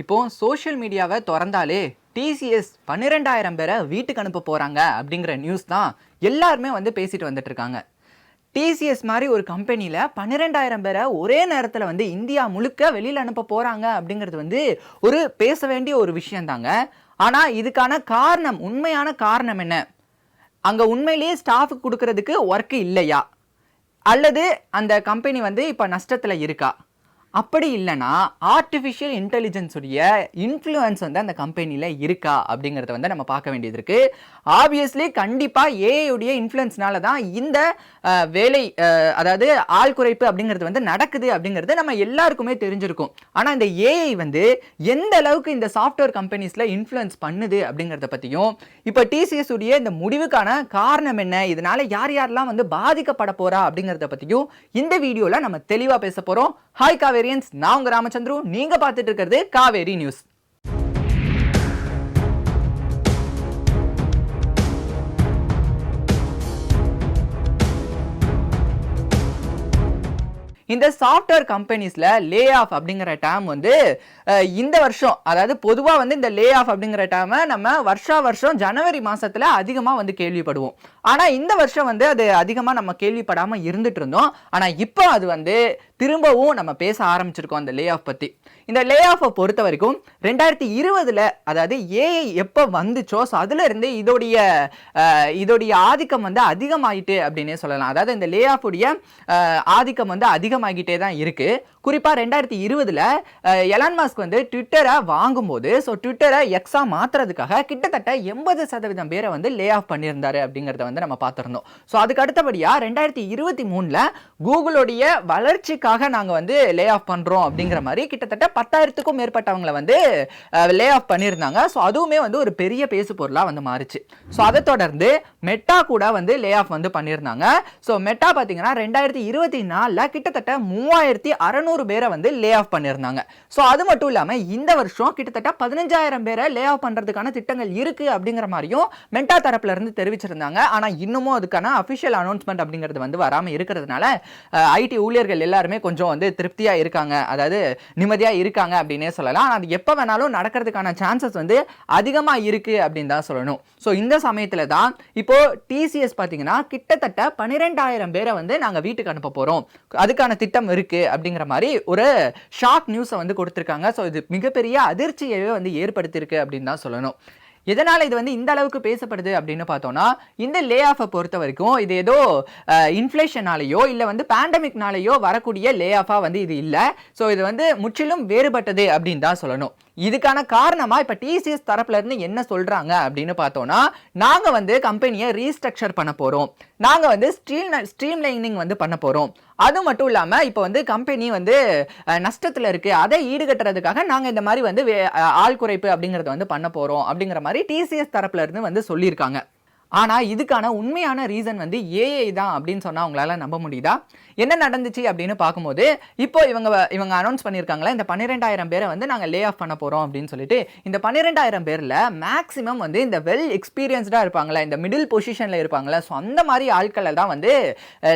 இப்போ சோஷியல் மீடியாவை திறந்தாலே டிசிஎஸ் பன்னிரெண்டாயிரம் பேரை வீட்டுக்கு அனுப்ப போகிறாங்க அப்படிங்கிற நியூஸ் தான் எல்லாருமே வந்து பேசிட்டு வந்துட்டு இருக்காங்க. டிசிஎஸ் மாதிரி ஒரு கம்பெனியில் பன்னிரெண்டாயிரம் பேரை ஒரே நேரத்தில் வந்து இந்தியா முழுக்க வெளியில் அனுப்ப போகிறாங்க அப்படிங்கிறது வந்து ஒரு பேச வேண்டிய ஒரு விஷயந்தாங்க. ஆனால் இதுக்கான காரணம் உண்மையான காரணம் என்ன? அங்கே உண்மையிலேயே ஸ்டாஃபுக்கு கொடுக்கறதுக்கு ஒர்க்கு இல்லையா? அல்லது அந்த கம்பெனி வந்து இப்போ நஷ்டத்தில் இருக்கா? அப்படி இல்லைன்னா ஆர்டிஃபிஷியல் இன்டெலிஜென்ஸுடைய இன்ஃப்ளூயன்ஸ் வந்து அந்த கம்பெனியில் இருக்கா அப்படிங்கிறத வந்து நம்ம பார்க்க வேண்டியது இருக்குது ஆப்வியஸ்லி கண்டிப்பாக ஏஐயுடைய இன்ஃப்ளூயன்ஸ்னால தான் இந்த வேலை அதாவது ஆள் குறைப்பு அப்படிங்கிறது வந்து நடக்குது அப்படிங்கிறது நம்ம எல்லாருக்குமே தெரிஞ்சிருக்கும். ஆனால் இந்த ஏஐ வந்து எந்த அளவுக்கு இந்த சாஃப்ட்வேர் கம்பெனிஸில் இன்ஃப்ளூயன்ஸ் பண்ணுது அப்படிங்கிறத பற்றியும் இப்போ டிசிஎஸ் உடைய இந்த முடிவுக்கான காரணம் என்ன? இதனால யார் யாரெல்லாம் வந்து பாதிக்கப்பட போகிறா அப்படிங்கிறத பற்றியும் இந்த வீடியோவில் நம்ம தெளிவாக பேச போகிறோம் ஹாய் காவேரியன்ஸ் நான் உங்க ராமச்சந்திரு நீங்க பார்த்துட்டு இருக்கிறது காவேரி நியூஸ். இந்த சாஃப்ட்வேர் கம்பெனிஸில் லே ஆஃப் அப்படிங்கிற டேம் வந்து இந்த வருஷம் அதாவது பொதுவாக வந்து இந்த லே ஆஃப் அப்படிங்கிற டேமை நம்ம வருஷா வருஷம் ஜனவரி மாதத்தில் அதிகமாக வந்து கேள்விப்படுவோம். ஆனால் இந்த வருஷம் வந்து அது அதிகமாக நம்ம கேள்விப்படாமல் இருந்துட்டு இருந்தோம். ஆனால் இப்போ அது வந்து திரும்பவும் நம்ம பேச ஆரம்பிச்சிருக்கோம் அந்த லே ஆஃப் பற்றி இந்த லே ஆஃபை பொறுத்த வரைக்கும் ரெண்டாயிரத்தி இருபதில் அதாவது ஏஐ எப்போ வந்துச்சோ ஸோ அதுலேருந்து இதோடைய இதோடைய ஆதிக்கம் வந்து அதிகமாகிட்டு அப்படின்னே சொல்லலாம். அதாவது இந்த லே ஆஃப் உடைய ஆதிக்கம் வந்து அதிகமாகிட்டே தான் இருக்குது குறிப்பாக ரெண்டாயிரத்தி இருபதில் எலான் மாஸ்க் வந்து ட்விட்டரை வாங்கும்போது ஸோ ட்விட்டரை எக்ஸா மாற்றுறதுக்காக கிட்டத்தட்ட எண்பது சதவீதம் பேரை வந்து லே ஆஃப் பண்ணியிருந்தாரு அப்படிங்கிறத வந்து நம்ம பார்த்துருந்தோம். ஸோ அதுக்கு அடுத்தபடியாக ரெண்டாயிரத்தி இருபத்தி மூணில் கூகுளோடைய வளர்ச்சிக்காக நாங்கள் வந்து லே ஆஃப் பண்ணுறோம் அப்படிங்கிற மாதிரி கிட்டத்தட்ட பத்தாயிரத்துக்கும் மேற்பட்டவங்களை வந்து லே ஆஃப் பண்ணியிருந்தாங்க. ஸோ அதுவுமே வந்து ஒரு பெரிய பேசு பொருளாக வந்து மாறுச்சு. ஸோ அதை தொடர்ந்து மெட்டா கூட வந்து லே ஆஃப் வந்து பண்ணியிருந்தாங்க. ஸோ மெட்டா பார்த்தீங்கன்னா ரெண்டாயிரத்தி இருபத்தி நாலில் கிட்டத்தட்ட மூவாயிரத்தி அறநூறு பேரை வந்து லே ஆஃப் பண்ணியிருந்தாங்க. ஸோ அது மட்டும் இல்லாமல் இந்த வருஷம் கிட்டத்தட்ட பதினஞ்சாயிரம் பேரை லே ஆஃப் பண்ணுறதுக்கான திட்டங்கள் இருக்குது அப்படிங்கிற மாதிரியும் மெட்டா தரப்புல இருந்து தெரிவிச்சிருந்தாங்க. ஆனால் இன்னமும் அதுக்கான அஃபிஷியல் அனௌன்ஸ்மெண்ட் அப்படிங்கிறது வந்து வராமல் இருக்கிறதுனால ஐடி ஊழியர்கள் எல்லாருமே கொஞ்சம் வந்து திருப்தியாக இருக்காங்க. அதாவது நிம்மதியாக இருக்காங்க அப்படின்னே சொல்லலாம். ஆனால் அது எப்போ வேணாலும் நடக்கிறதுக்கான சான்சஸ் வந்து அதிகமாக இருக்கு அப்படின்னு தான் சொல்லணும். ஸோ இந்த சமயத்தில் தான் இப்போது டிசிஎஸ் பார்த்தீங்கன்னா கிட்டத்தட்ட பன்னிரெண்டாயிரம் பேரை வந்து நாங்கள் வீட்டுக்கு அனுப்ப போகிறோம் அதுக்கான திட்டம் இருக்குது அப்படிங்கிற மாதிரி ஒரு ஷாக் நியூஸை வந்து கொடுத்துருக்காங்க. ஸோ இது மிகப்பெரிய அதிர்ச்சியவே வந்து ஏற்படுத்தியிருக்கு அப்படின்னு தான் சொல்லணும். எதனால் இது வந்து இந்த அளவுக்கு பேசப்படுது அப்படின்னு பார்த்தோம்னா இந்த லே ஆஃபை பொறுத்த வரைக்கும் இது ஏதோ இன்ஃப்ளேஷனாலேயோ இல்லை வந்து பேண்டமிக்னாலேயோ வரக்கூடிய லே ஆஃபாக வந்து இது இல்லை. ஸோ இது வந்து முற்றிலும் வேறுபட்டது அப்படின்னு தான் சொல்லணும். இதுக்கான காரணமாக இப்போ டிசிஎஸ் தரப்புலேருந்து என்ன சொல்கிறாங்க அப்படின்னு பார்த்தோன்னா நாங்கள் வந்து கம்பெனியை ரீஸ்ட்ரக்சர் பண்ண போகிறோம் நாங்கள் வந்து ஸ்ட்ரீம் ஸ்ட்ரீம் லைனிங் வந்து பண்ண போகிறோம் அது மட்டும் இல்லாமல் இப்போ வந்து கம்பெனி வந்து நஷ்டத்தில் இருக்குது அதை ஈடுகட்டுறதுக்காக நாங்கள் இந்த மாதிரி வந்து வே- ஆள் குறைப்பு அப்படிங்கிறத வந்து பண்ண போகிறோம் அப்படிங்கிற மாதிரி டிசிஎஸ் தரப்புலேருந்து வந்து சொல்லியிருக்காங்க. ஆனால் இதுக்கான உண்மையான ரீசன் வந்து ஏஐ தான் அப்படின்னு சொன்னால் அவங்களால நம்ப முடியுதா? என்ன நடந்துச்சு அப்படின்னு பார்க்கும்போது இப்போ இவங்க இவங்க அனௌன்ஸ் பண்ணியிருக்காங்களா இந்த பன்னிரெண்டாயிரம் பேரை வந்து நாங்கள் லே ஆஃப் பண்ண போகிறோம் அப்படின்னு சொல்லிட்டு இந்த பன்னிரெண்டாயிரம் பேரில் மேக்ஸிமம் வந்து இந்த வெல் எக்ஸ்பீரியன்ஸ்டாக இருப்பாங்களே இந்த மிடில் பொசிஷனில் இருப்பாங்களே ஸோ அந்த மாதிரி ஆட்களை தான் வந்து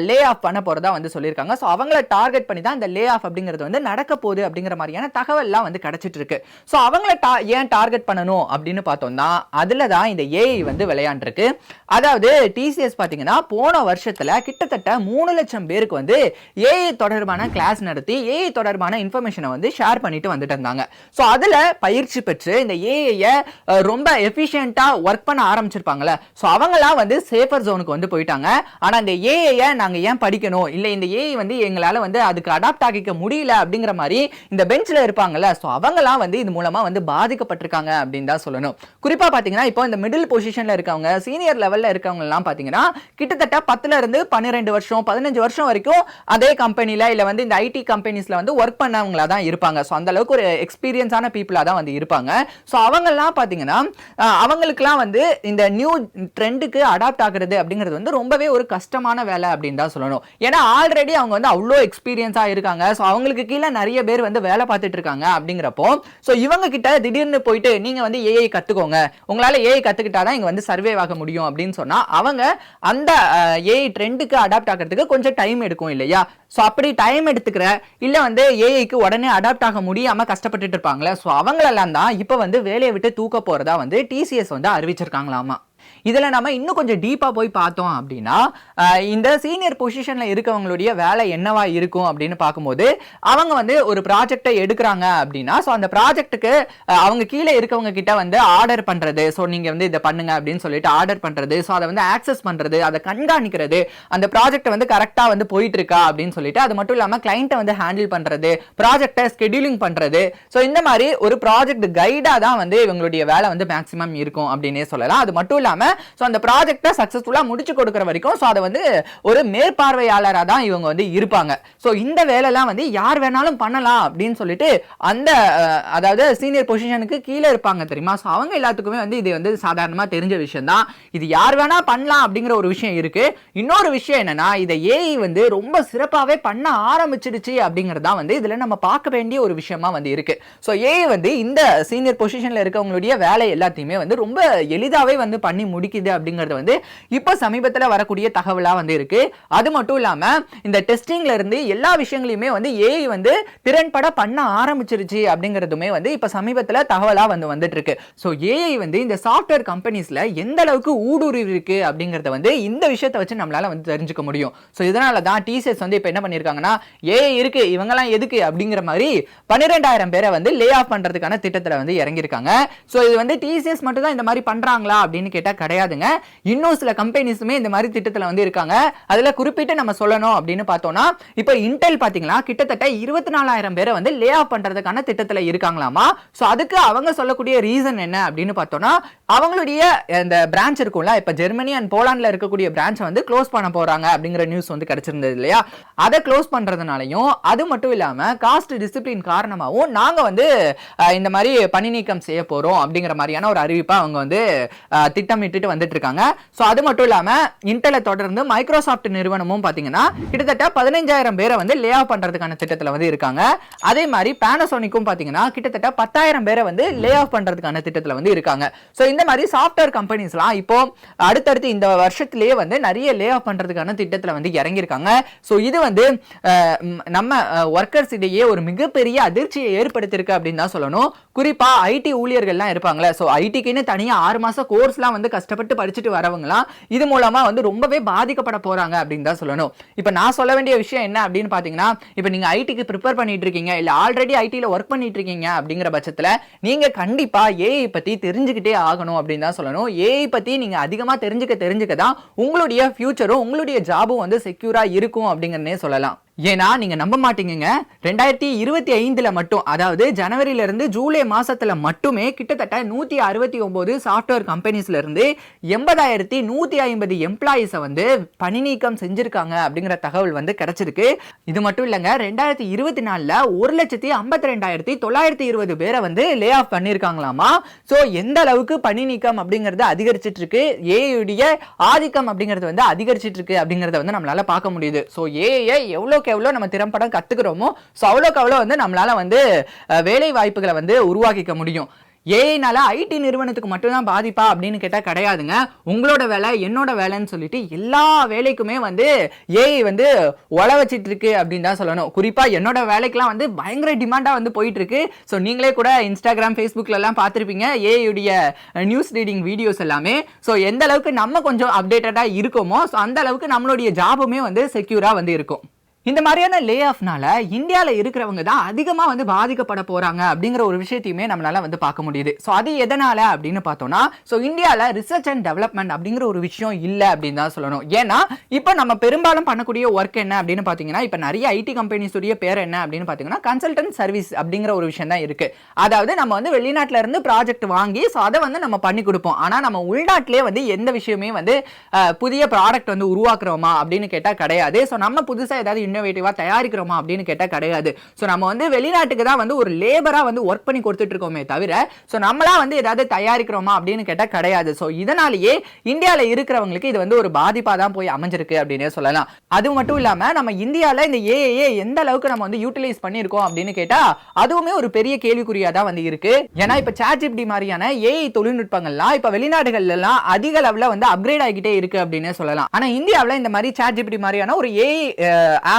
லே ஆஃப் பண்ண போகிறதா வந்து சொல்லியிருக்காங்க. ஸோ அவங்கள டார்கெட் பண்ணி தான் இந்த லே ஆஃப் அப்படிங்கிறது வந்து நடக்க போகுது அப்படிங்கிற மாதிரியான தகவல்லாம் வந்து கிடச்சிட்டு இருக்கு. ஸோ அவங்கள டா ஏன் டார்கெட் பண்ணணும் அப்படின்னு பார்த்தோம்னா அதில் தான் இந்த ஏஐ வந்து விளையாண்டுருக்கு. அதாவது டிசிஎஸ் பார்த்தீங்கன்னா போன வருஷத்தில் கிட்டத்தட்ட மூணு லட்சம் பேருக்கு வந்து ஏஐ தொடர்பான கிளாஸ் நடத்தி ஏஐ தொடர்பான இன்ஃபர்மேஷனை வந்து ஷேர் பண்ணிட்டு வந்துட்டு இருந்தாங்க. ஸோ அதில் பயிற்சி பெற்று இந்த ஏஐயை ரொம்ப எஃபிஷியண்ட்டாக ஒர்க் பண்ண ஆரம்பிச்சிருப்பாங்கல்ல. ஸோ அவங்களாம் வந்து சேஃபர் ஜோனுக்கு வந்து போயிட்டாங்க. ஆனால் இந்த ஏஐயை நாங்கள் ஏன் படிக்கணும்? இல்லை இந்த ஏஐ வந்து எங்களால் வந்து அதுக்கு அடாப்ட் ஆகிக்க முடியல அப்படிங்கிற மாதிரி இந்த பெஞ்சில் இருப்பாங்கல்ல. ஸோ அவங்களாம் வந்து இது மூலமாக வந்து பாதிக்கப்பட்டிருக்காங்க அப்படின்னு தான் சொல்லணும். குறிப்பாக பார்த்தீங்கன்னா இப்போ இந்த மிடில் பொசிஷனில் இருக்கவங்க சீனியர் லெவலில் இருக்கவங்கலாம் பார்த்தீங்கன்னா கிட்டத்தட்ட பத்துல இருந்து பன்னிரெண்டு வருஷம் பதினஞ்சு வருஷம் வரைக்கும் அதே கம்பெனியில் இல்லை வந்து இந்த ஐடி கம்பெனிஸில் வந்து ஒர்க் பண்ணவங்களா தான் இருப்பாங்க. ஸோ அந்த அளவுக்கு ஒரு எக்ஸ்பீரியன்ஸான பீப்புளாக தான் வந்து இருப்பாங்க. ஸோ அவங்கெல்லாம் பார்த்தீங்கன்னா அவங்களுக்குலாம் வந்து இந்த நியூ ட்ரெண்டுக்கு அடாப்ட் ஆகுறது அப்படிங்கிறது வந்து ரொம்பவே ஒரு கஷ்டமான வேலை அப்படின்னு தான் சொல்லணும். ஏன்னா ஆல்ரெடி அவங்க வந்து அவ்வளோ எக்ஸ்பீரியன்ஸாக இருக்காங்க. ஸோ அவங்களுக்கு கீழே நிறைய பேர் வந்து வேலை பார்த்துட்டு இருக்காங்க அப்படிங்கிறப்போ ஸோ இவங்க கிட்ட திடீர்னு போயிட்டு நீங்கள் வந்து ஏஐ கற்றுக்கோங்க உங்களால் ஏஐ கற்றுக்கிட்டா தான் இங்கே வந்து சர்வே ஆக முடியும். அப்படின்னு சொன்னா அவங்க அந்த ஏஐ ட்ரெண்டுக்கு அடாப்ட் ஆகிறதுக்கு கொஞ்சம் டைம் எடுக்கும். இல்லையா? ஸோ அப்படி டைம் எடுத்துக்கிற இல்லை வந்து ஏஐக்கு உடனே அடாப்ட் ஆக முடியாம கஷ்டப்பட்டுட்டு இருப்பாங்களே? ஸோ அவங்களெல்லாம் தான் இப்போ வந்து வேலையை விட்டு தூக்க போறதா வந்து டிசிஎஸ் வந்து அறிவிச்சிருக்காங்களாமா? இதில் நம்ம இன்னும் கொஞ்சம் டீப்பாக போய் பார்த்தோம் அப்படின்னா இந்த சீனியர் பொசிஷனில் இருக்கவங்களுடைய வேலை என்னவா இருக்கும் அப்படின்னு பார்க்கும்போது அவங்க வந்து ஒரு ப்ராஜெக்டை எடுக்கிறாங்க அப்படின்னா ஸோ அந்த ப்ராஜெக்ட்டுக்கு அவங்க கீழே இருக்கவங்க கிட்ட வந்து ஆர்டர் பண்ணுறது ஸோ நீங்கள் வந்து இதை பண்ணுங்க அப்படின்னு சொல்லிட்டு ஆர்டர் பண்ணுறது ஸோ அதை வந்து ஆக்சஸ் பண்ணுறது அதை கண்காணிக்கிறது அந்த ப்ராஜெக்ட் வந்து கரெக்டாக வந்து போயிட்டு இருக்கா அப்படின்னு சொல்லிட்டு அது மட்டும் இல்லாமல் கிளைண்ட்டை வந்து ஹேண்டில் பண்ணுறது ப்ராஜெக்டை ஸ்கெடியூலிங் பண்ணுறது ஸோ இந்த மாதிரி ஒரு ப்ராஜெக்ட் கைடாக தான் வந்து இவங்களுடைய வேலை வந்து மேக்ஸிமம் இருக்கும் அப்படின்னே சொல்லலாம். அது மட்டும் இல்லாமல் ஸோ அந்த ப்ராஜெக்டை சக்ஸஸ்ஃபுல்லாக முடிச்சு கொடுக்குற வரைக்கும் ஸோ அதை வந்து ஒரு மேற்பார்வையாளராக தான் இவங்க வந்து இருப்பாங்க. ஸோ இந்த வேலைலாம் வந்து யார் வேணாலும் பண்ணலாம் அப்படின்னு சொல்லிட்டு அந்த அதாவது சீனியர் பொசிஷனுக்கு கீழே இருப்பாங்க தெரியுமா? ஸோ அவங்க எல்லாத்துக்குமே வந்து இது வந்து சாதாரணமாக தெரிஞ்ச விஷயம் தான். இது யார் வேணா பண்ணலாம் அப்படிங்கிற ஒரு விஷயம் இருக்கு. இன்னொரு விஷயம் என்னன்னா இதை ஏஐ வந்து ரொம்ப சிறப்பாகவே பண்ண ஆரம்பிச்சிடுச்சு அப்படிங்கிறது தான் வந்து இதில் நம்ம பார்க்க வேண்டிய ஒரு விஷயமா வந்து இருக்கு. ஸோ ஏஐ வந்து இந்த சீனியர் பொசிஷனில் இருக்கவங்களுடைய வேலை எல்லாத்தையுமே வந்து ரொம்ப எளிதாகவே வந்து பண்ணி முடிக்குது அப்படிங்கிறது வந்து இப்போ சமீபத்தில் வரக்கூடிய தகவலாக வந்து இருக்கு. அது மட்டும் இல்லாமல் இந்த டெஸ்டிங்ல இருந்து எல்லா விஷயங்களையுமே வந்து ஏஐ வந்து திறன்பட பண்ண ஆரம்பிச்சிருச்சு அப்படிங்கிறதுமே வந்து இப்போ சமீபத்தில் தகவலாக வந்து வந்துட்டு இருக்கு ஸோ ஏஐ வந்து இந்த சாஃப்ட்வேர் கம்பெனிஸ்ல எந்த அளவுக்கு ஊடுருவி இருக்கு அப்படிங்கிறத வந்து இந்த விஷயத்தை வச்சு நம்மளால வந்து தெரிஞ்சுக்க முடியும். ஸோ இதனால தான் டிசிஎஸ் வந்து இப்போ என்ன பண்ணியிருக்காங்கன்னா ஏஐ இருக்கு இவங்கெல்லாம் எதுக்கு அப்படிங்கிற மாதிரி பன்னிரெண்டாயிரம் பேரை வந்து லே ஆஃப் பண்றதுக்கான திட்டத்தில் வந்து இறங்கியிருக்காங்க. ஸோ இது வந்து டிசிஎஸ் மட்டும் தான் இந்த மாதிரி பண்றாங்களா அப்படின்னு கேட்டால் கிடையாதுங்க. இன்னும் சில கம்பெனிஸுமே இந்த மாதிரி திட்டத்தில் வந்து இருக்காங்க. அதில் குறிப்பிட்டு நம்ம சொல்லணும் அப்படின்னு பார்த்தோம்னா இப்போ இன்டெல் பார்த்தீங்களா கிட்டத்தட்ட இருபத்தி நாலாயிரம் பேரை வந்து லே ஆஃப் பண்றதுக்கான திட்டத்தில் இருக்காங்களாமா? ஸோ அதுக்கு அவங்க சொல்லக்கூடிய ரீசன் என்ன அப்படின்னு பார்த்தோம்னா அவங்களுடைய இந்த பிரான்ச் இருக்கும்ல இப்போ ஜெர்மனி அண்ட் போலாண்டில் இருக்கக்கூடிய பிரான்ச்சை வந்து க்ளோஸ் பண்ண போறாங்க அப்படிங்கிற நியூஸ் வந்து கிடைச்சிருந்தது இல்லையா? அதை க்ளோஸ் பண்ணுறதுனாலையும் அது மட்டும் இல்லாமல் காஸ்ட் டிசிப்ளின் காரணமாகவும் நாங்கள் வந்து இந்த மாதிரி பணி நீக்கம் செய்ய போறோம் அப்படிங்கிற மாதிரியான ஒரு அறிவிப்பை அவங்க வந்து திட்டமிட்டு சொல்லிட்டு வந்துட்டு இருக்காங்க ஸோ அது மட்டும் இல்லாமல் இன்டெலை தொடர்ந்து மைக்ரோசாஃப்ட் நிறுவனமும் பார்த்தீங்கன்னா கிட்டத்தட்ட பதினஞ்சாயிரம் பேரை வந்து லே ஆஃப் பண்ணுறதுக்கான திட்டத்தில் வந்து இருக்காங்க. அதே மாதிரி பேனசோனிக்கும் பார்த்தீங்கன்னா கிட்டத்தட்ட பத்தாயிரம் பேரை வந்து லே ஆஃப் பண்ணுறதுக்கான திட்டத்தில் வந்து இருக்காங்க. ஸோ இந்த மாதிரி சாஃப்ட்வேர் கம்பெனிஸ்லாம் இப்போ அடுத்தடுத்து இந்த வருஷத்திலேயே வந்து நிறைய லே ஆஃப் பண்றதுக்கான திட்டத்தில் வந்து இறங்கியிருக்காங்க. ஸோ இது வந்து நம்ம ஒர்க்கர்ஸ் இடையே ஒரு மிகப்பெரிய அதிர்ச்சியை ஏற்படுத்தியிருக்கு அப்படின்னு தான் சொல்லணும். குறிப்பா ஐடி ஊழியர்கள்லாம் இருப்பாங்களே ஸோ ஐடிக்குன்னு தனியாக ஆறு மாசம் கோர்ஸ்லாம் வந்து கஷ்டப்பட்டு படிச்சுட்டு வரவங்களாம் இது மூலமாக வந்து ரொம்பவே பாதிக்கப்பட போகிறாங்க அப்படின்னு தான் சொல்லணும். இப்போ நான் சொல்ல வேண்டிய விஷயம் என்ன அப்படின்னு பார்த்தீங்கன்னா இப்போ நீங்கள் ஐடிக்கு ப்ரிப்பேர் பண்ணிட்டு இருக்கீங்க இல்லை ஆல்ரெடி ஐடியில் ஒர்க் பண்ணிட்டு இருக்கீங்க அப்படிங்கிற பட்சத்தில் நீங்கள் கண்டிப்பாக ஏஐ பற்றி தெரிஞ்சுக்கிட்டே ஆகணும் அப்படின்னு தான் சொல்லணும். ஏஐ பற்றி நீங்கள் அதிகமாக தெரிஞ்சுக்க தெரிஞ்சுக்க தான் உங்களுடைய ஃபியூச்சரும் உங்களுடைய ஜாபும் வந்து செக்யூராக இருக்கும் அப்படிங்கிறனே சொல்லலாம். ஏன்னா நீங்கள் நம்ப மாட்டீங்கங்க. ரெண்டாயிரத்தி இருபத்தி ஐந்தில் மட்டும் அதாவது ஜனவரியிலேருந்து ஜூலை மாதத்தில் மட்டுமே கிட்டத்தட்ட நூற்றி அறுபத்தி ஒம்பது சாஃப்ட்வேர் கம்பெனிஸ்லேருந்து எண்பதாயிரத்தி நூற்றி ஐம்பது எம்ப்ளாயீஸை வந்து பணி நீக்கம் செஞ்சுருக்காங்க அப்படிங்கிற தகவல் வந்து கிடச்சிருக்கு. இது மட்டும் இல்லைங்க ரெண்டாயிரத்தி இருபத்தி நாலில் ஒரு லட்சத்தி ஐம்பத்தி ரெண்டாயிரத்தி தொள்ளாயிரத்தி இருபது பேரை வந்து லே ஆஃப் பண்ணியிருக்காங்களாமா ஸோ எந்த அளவுக்கு பணி நீக்கம் அப்படிங்கிறது அதிகரிச்சிட்டு இருக்கு ஏஐடைய ஆதிக்கம் அப்படிங்கிறது வந்து அதிகரிச்சிட்டு இருக்கு அப்படிங்கிறத வந்து நம்மளால் பார்க்க முடியுது. ஸோ ஏஐ எவ்வளோ எவ்வளோக்கு எவ்வளோ நம்ம திறம்பட கற்றுக்கிறோமோ ஸோ அவ்வளோக்கு அவ்வளோ வந்து நம்மளால வந்து வேலை வாய்ப்புகளை வந்து உருவாக்கிக்க முடியும். ஏஐனால ஐடி நிறுவனத்துக்கு மட்டும்தான் பாதிப்பா அப்படின்னு கேட்டால் கிடையாதுங்க. உங்களோட வேலை என்னோட வேலைன்னு சொல்லிட்டு எல்லா வேலைக்குமே வந்து ஏஐ வந்து ஒல வச்சிட்டு இருக்கு அப்படின்னு தான் சொல்லணும். குறிப்பாக என்னோட வேலைக்கெலாம் வந்து பயங்கர டிமாண்டாக வந்து போயிட்டு இருக்கு ஸோ நீங்களே கூட இன்ஸ்டாகிராம் ஃபேஸ்புக்கிலலாம் பார்த்துருப்பீங்க ஏஐயுடைய நியூஸ் ரீடிங் வீடியோஸ் எல்லாமே. ஸோ எந்த அளவுக்கு நம்ம கொஞ்சம் அப்டேட்டடாக இருக்கோமோ ஸோ அந்த அளவுக்கு நம்மளுடைய ஜாபுமே வந்து செக்யூராக வந்து இருக்கும். இந்த மாதிரியான லே ஆஃப்னால இந்தியாவில் இருக்கிறவங்க தான் அதிகமாக வந்து பாதிக்கப்பட போகிறாங்க அப்படிங்கிற ஒரு விஷயத்தையுமே நம்மளால வந்து பார்க்க முடியுது. ஸோ அது எதனால் அப்படின்னு பார்த்தோம்னா ஸோ இந்தியாவில் ரிசர்ச் அண்ட் டெவலப்மெண்ட் அப்படிங்கிற ஒரு விஷயம் இல்லை அப்படின்னு தான் சொல்லணும். ஏன்னா இப்போ நம்ம பெரும்பாலும் பண்ணக்கூடிய ஒர்க் என்ன அப்படின்னு பார்த்தீங்கன்னா இப்போ நிறைய ஐடி கம்பெனிஸுடைய பேர் என்ன அப்படின்னு பார்த்தீங்கன்னா கன்சல்டன்ட் சர்வீஸ் அப்படிங்கிற ஒரு விஷயம் தான் இருக்குது அதாவது நம்ம வந்து வெளிநாட்டில இருந்து ப்ராஜெக்ட் வாங்கி ஸோ அதை வந்து நம்ம பண்ணி கொடுப்போம். ஆனால் நம்ம உள்நாட்டிலே வந்து எந்த விஷயமே வந்து புதிய ப்ராடக்ட் வந்து உருவாக்குறோமா அப்படின்னு கேட்டால் கிடையாது. ஸோ நம்ம புதுசாக ஏதாவது இன்னோவேட்டிவாக தயாரிக்கிறோமா அப்படின்னு கேட்டால் கிடையாது. ஸோ நம்ம வந்து வெளிநாட்டுக்கு தான் வந்து ஒரு லேபராக வந்து ஒர்க் பண்ணி கொடுத்துட்டு இருக்கோமே தவிர ஸோ நம்மளா வந்து ஏதாவது தயாரிக்கிறோமா அப்படின்னு கேட்டால் கிடையாது. ஸோ இதனாலேயே இந்தியாவில் இருக்கிறவங்களுக்கு இது வந்து ஒரு பாதிப்பாக தான் போய் அமைஞ்சிருக்கு அப்படின்னே சொல்லலாம். அது மட்டும் இல்லாமல் நம்ம இந்தியாவில் இந்த ஏஏ எந்த அளவுக்கு நம்ம வந்து யூட்டிலைஸ் பண்ணியிருக்கோம் அப்படின்னு கேட்டால் அதுவுமே ஒரு பெரிய கேள்விக்குறியாக தான் வந்து இருக்கு. ஏன்னா இப்போ சாட்ஜிபிடி மாதிரியான ஏஐ தொழில்நுட்பங்கள்லாம் இப்போ வெளிநாடுகள்ல எல்லாம் அதிக அளவில் வந்து அப்கிரேட் ஆகிட்டே இருக்கு அப்படின்னு சொல்லலாம். ஆனால் இந்தியாவில் இந்த மாதிரி சாட்ஜிபிடி மாதிரியான ஒரு ஏஐ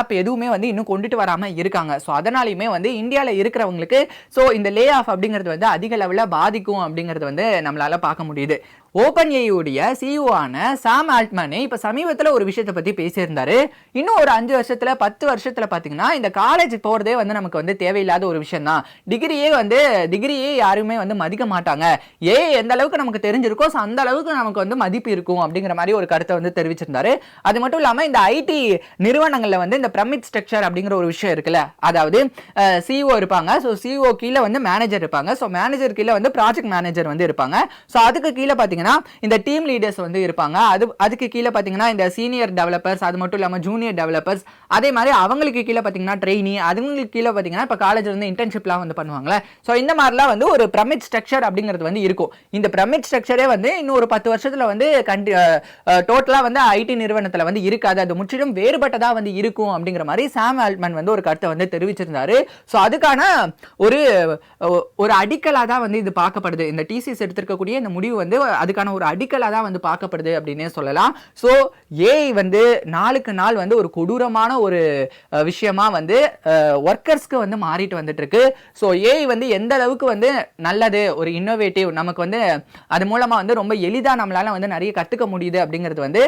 ஆப் எதுவுமே வந்து இன்னும் கொண்டுட்டு வராமல் இருக்காங்க. ஸோ அதனாலையுமே வந்து இந்தியாவில் இருக்கிறவங்களுக்கு ஸோ இந்த லே ஆஃப் அப்படிங்கிறது வந்து அதிக லெவலில் பாதிக்கும் அப்படிங்கிறது வந்து நம்மளால பார்க்க முடியுது. ஓப்பன் ஏயுடைய சிஇஓ ஆன சாம் ஆல்ட்மேனே இப்போ சமீபத்தில் ஒரு விஷயத்தை பற்றி பேசியிருந்தாரு. இன்னும் ஒரு அஞ்சு வருஷத்தில் பத்து வருஷத்தில் பார்த்தீங்கன்னா இந்த காலேஜ் போகிறதே வந்து நமக்கு வந்து தேவையில்லாத ஒரு விஷயம் தான் டிகிரியே வந்து டிகிரியே யாருமே வந்து மதிக்க மாட்டாங்க. ஏ எந்த அளவுக்கு நமக்கு தெரிஞ்சிருக்கோ ஸோ அந்த அளவுக்கு நமக்கு வந்து மதிப்பு இருக்கும் அப்படிங்கிற மாதிரி ஒரு கருத்தை வந்து தெரிவிச்சிருந்தாரு. அது மட்டும் இல்லாமல் இந்த ஐடி நிறுவனங்களில் வந்து இந்த பிரமிட் ஸ்ட்ரக்சர் அப்படிங்கிற ஒரு விஷயம் இருக்குல்ல அதாவது சிஇஓ இருப்பாங்க. ஸோ சிஇஓ கீழே வந்து மேனேஜர் இருப்பாங்க. ஸோ மேனேஜர் கீழே வந்து ப்ராஜெக்ட் மேனேஜர் வந்து இருப்பாங்க. ஸோ அதுக்கு கீழே பார்த்தீங்கன்னா பார்த்தீங்கன்னா இந்த டீம் லீடர்ஸ் வந்து இருப்பாங்க. அது அதுக்கு கீழே பார்த்தீங்கன்னா இந்த சீனியர் டெவலப்பர்ஸ் அது மட்டும் இல்லாமல் ஜூனியர் டெவலப்பர்ஸ் அதே மாதிரி அவங்களுக்கு கீழே பார்த்தீங்கன்னா ட்ரெயினி அதுங்களுக்கு கீழே பார்த்தீங்கன்னா இப்போ காலேஜ் வந்து இன்டர்ன்ஷிப்லாம் வந்து பண்ணுவாங்களே ஸோ இந்த மாதிரிலாம் வந்து ஒரு பிரமிட் ஸ்ட்ரக்சர் அப்படிங்கிறது வந்து இருக்கும். இந்த பிரமிட் ஸ்ட்ரக்சரே வந்து இன்னும் ஒரு பத்து வருஷத்தில் வந்து கண்டி டோட்டலாக வந்து ஐடி நிறுவனத்தில் வந்து இருக்காது. அது முற்றிலும் வேறுபட்டதாக வந்து இருக்கும் அப்படிங்கிற மாதிரி சாம் ஆல்ட்மன் வந்து ஒரு கருத்தை வந்து தெரிவிச்சிருந்தாரு. ஸோ அதுக்கான ஒரு ஒரு அடிக்கலாக தான் வந்து இது பார்க்கப்படுது. இந்த டிசிஎஸ் எடுத்திருக்கக்கூடிய இந்த முடிவு வந்து அது அதுக்கான ஒரு அடிக்கலாக தான் வந்து பார்க்கப்படுது அப்படின்னே சொல்லலாம். ஸோ ஏஐ வந்து நாளுக்கு நாள் வந்து ஒரு கொடூரமான ஒரு விஷயமா வந்து ஒர்க்கர்ஸ்க்கு வந்து மாறிட்டு வந்துட்டு இருக்கு ஸோ ஏஐ வந்து எந்த அளவுக்கு வந்து நல்லது ஒரு இன்னோவேட்டிவ் நமக்கு வந்து அது மூலமாக வந்து ரொம்ப எளிதாக நம்மளால வந்து நிறைய கற்றுக்க முடியுது அப்படிங்கிறது வந்து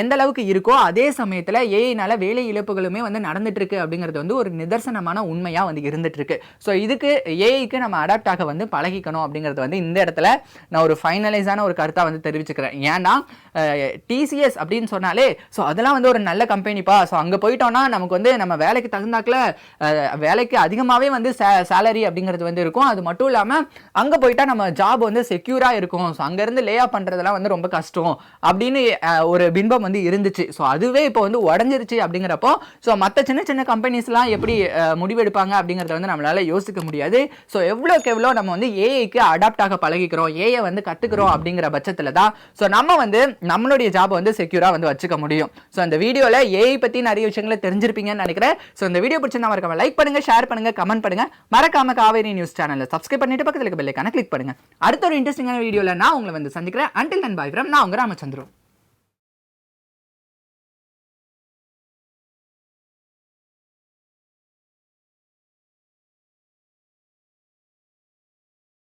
எந்த அளவுக்கு இருக்கோ அதே சமயத்தில் ஏஐனால் வேலை இழப்புகளுமே வந்து நடந்துட்டு இருக்கு அப்படிங்கிறது வந்து ஒரு நிதர்சனமான உண்மையாக வந்து இருந்துட்டு இருக்கு ஸோ இதுக்கு ஏஐக்கு நம்ம அடாப்ட் ஆக வந்து பழகிக்கணும் அப்படிங்கிறது வந்து இந்த இடத்துல நான் ஒரு ஃபைனலைஸான ஒரு ஒரு கருத்தாக வந்து தெரிவிச்சுக்கிறேன். ஏன்னா டிசிஎஸ் அப்படின்னு சொன்னாலே ஸோ அதெல்லாம் வந்து ஒரு நல்ல கம்பெனிப்பா. ஸோ அங்கே போயிட்டோம்னா நமக்கு வந்து நம்ம வேலைக்கு தகுந்தாக்கில் வேலைக்கு அதிகமாகவே வந்து சேலரி அப்படிங்கிறது வந்து இருக்கும். அது மட்டும் இல்லாமல் அங்கே போயிட்டால் நம்ம ஜாப் வந்து செக்யூராக இருக்கும். ஸோ அங்கேருந்து லே ஆஃப் பண்ணுறதெல்லாம் வந்து ரொம்ப கஷ்டம் அப்படின்னு ஒரு பின்பம் வந்து இருந்துச்சு. ஸோ அதுவே இப்போ வந்து உடஞ்சிருச்சு அப்படிங்கிறப்போ ஸோ மற்ற சின்ன சின்ன கம்பெனிஸ்லாம் எப்படி முடிவெடுப்பாங்க அப்படிங்கிறத வந்து நம்மளால் யோசிக்க முடியாது. ஸோ எவ்வளோக்கு எவ்வளோ நம்ம வந்து ஏஐக்கு அடாப்ட் ஆக பழகிக்கிறோம் ஏஐ வந்து கற்றுக்குறோம் அப்படிங்கிற பட்சத்தில் தான் ஸோ நம்ம வந்து நம்மளுடைய ஜாப் வந்து செக்யூராக வந்து வச்சுக்க முடியும். ஸோ அந்த வீடியோவில் ஏஐ பற்றி நிறைய விஷயங்களை தெரிஞ்சிருப்பீங்கன்னு நினைக்கிறேன். ஸோ இந்த வீடியோ பிடிச்சிருந்தா மறக்காம லைக் பண்ணுங்க ஷேர் பண்ணுங்க கமெண்ட் பண்ணுங்க. மறக்காம காவேரி நியூஸ் சேனலில் சப்ஸ்கிரைப் பண்ணிட்டு பக்கத்தில் இருக்க பெல்லைக்கான கிளிக் பண்ணுங்க. அடுத்த ஒரு இன்ட்ரெஸ்டிங்கான வீடியோவில் நான் உங்களை வந்து சந்திக்கிறேன். அண்டில் நன் பாய் ஃப்ரம் நான் உங்க ராமச்சந்திரன்.